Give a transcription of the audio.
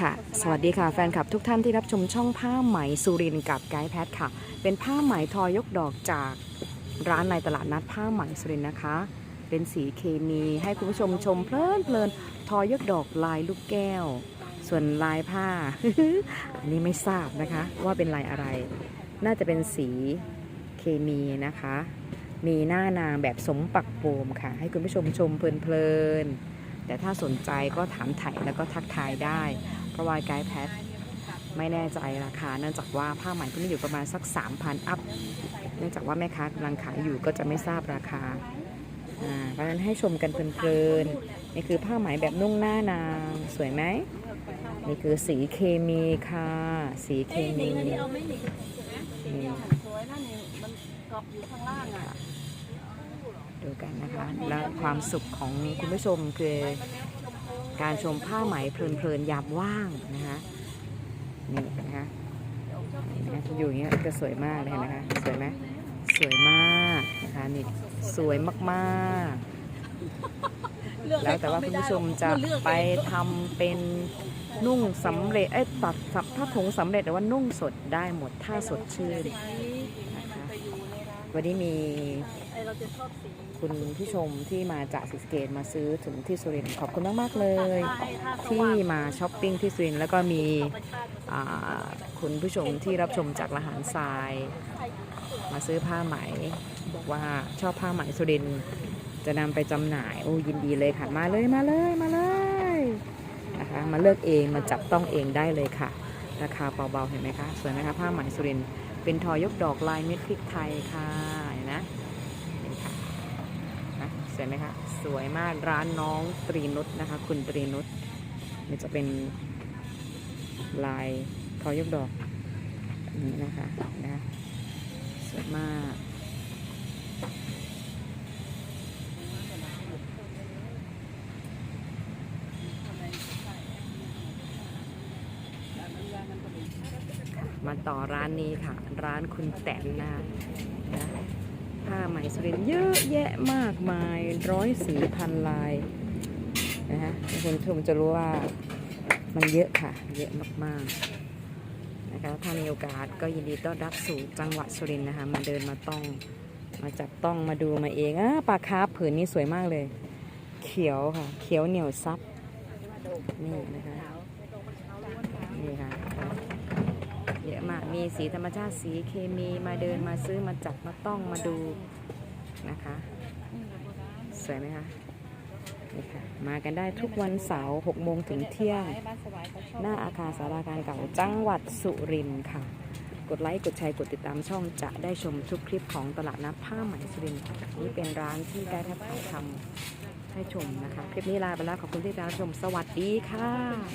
ค่ะ สวัสดีค่ะแฟนคลับทุกท่านที่รับชมช่องผ้าไหมสุรินกับไกด์แพทค่ะ เป็นผ้าไหมทอยกดอกจากร้านในตลาดนัดผ้าไหมสุรินนะคะ เป็นสีเคมีให้คุณผู้ชมชมเพลินเพลินทอยกดอกลายลูกแก้ว ส่วนลายผ้า อันนี้ไม่ทราบนะคะ ว่าเป็นลายอะไร น่าจะเป็นสีเคมีนะคะ มีหน้านางแบบสมปักโปมค่ะ ให้คุณผู้ชมชมเพลินๆ แต่ถ้าสนใจก็ถามไถ่แล้วก็ทักทายได้ เพราะว่าไกด์แพทไม่แน่ใจราคา เนื่องจากว่าผ้าไหมที่นี่อยู่ประมาณสัก 3,000 อัพ เนื่องจากว่าแม่ค้ากำลังขายอยู่ก็จะไม่ทราบราคาอ่าเพราะฉะนั้นให้ชมกันเพลินๆนี่คือผ้าไหมแบบนุ่งหน้านางสวยไหมนี่คือสีเคมีค่ะ สีเคมีนี่ ดูกันนะคะ แล้วความสุขของคุณผู้ชมคือการชมผ้าไหมเพลินๆยามว่างนะคะนี่นะคะอยู่อย่างเงี้ยจะสวยมากเลยนไหมคะสวยไหมสวยมากนะคะนี่สวยมากๆ แล้วแต่ว่าคุณผู้ชมจะไปทำเป็นนุ่งสำเร็จเอ้ยตัดสับผ้าถุงสำเร็จหรือว่านุ่งสดได้หมดถ้าสดชื่นไปอยู่ในร้าน วันนี้มีไอเราจะชอบสีคุณผู้ชมที่มาจากศรีสะเกตมาซื้อถึงที่สุรินทร์ขอบคุณมาก ๆ เลยถ้าถ้าสที่ว่างมาช้อปปิ้งที่สุรินทร์แล้วก็มีธรรมชาติอ่าคุณผู้ชมที่รับชมจากละหารทราย มาซื้อผ้าไหม บอกว่าชอบผ้าไหมสุรินทร์จะนำไปจำหน่ายโอ้ยินดีเลยค่ะมาเลยมาเลยมาเลยนะคะมาเลือกเองมาจับต้องเองได้เลยค่ะ ราคาเบาๆเห็นไหมคะสวยไหมคะผ้าไหมสุรินทร์ เป็นทอยกดอกลายเม็ดพริกไทยค่ะนะนี่ค่ะนะสวยไหมคะสวยมากร้านน้องตรีนุชนะคะ คุณตรีนุชนี่จะเป็นลายทอยกดอกนี้นะคะนะสวยมาก มาต่อร้านนี้ค่ะ ร้านคุณแตนนะนะผ้าไหมสุรินเยอะแยะมากมายร้อยสีพันลายนะฮะคุณผู้ชมจะรู้ว่ามันเยอะค่ะ เยอะมากๆนะคะถ้ามีโอกาสก็ยินดีต้อนรับสู่จังหวัดสุรินทร์นะคะมาเดินมาต้องมาจับต้องมาดูมาเองอะปลาคาร์ผืนนี้สวยมากเลย เขียวค่ะ เขียวเหนียวซับนี่นะคะนี่ค่ะ เยอะมาก มีสีธรรมชาติสีเคมีมาเดินมาซื้อมาจับมาต้องมาดูนะคะ สวยไหมคะนี่ค่ะมากันได้ทุกวันเสาร์6โมงถึงเที่ยงบ้านสวายเขาชอบหน้าอาคารสาราการเก่าจังหวัดสุรินทร์ค่ะ กดไลค์ กดแชร์ กดติดตามช่องจะได้ชมทุกคลิปของตลาดนัดผ้าไหมสุรินทร์นี่เป็นร้านที่ได้ทับทำให้ชมนะคะ คลิปนี้ลาไปแล้วขอบคุณที่ติดตามชม สวัสดีค่ะ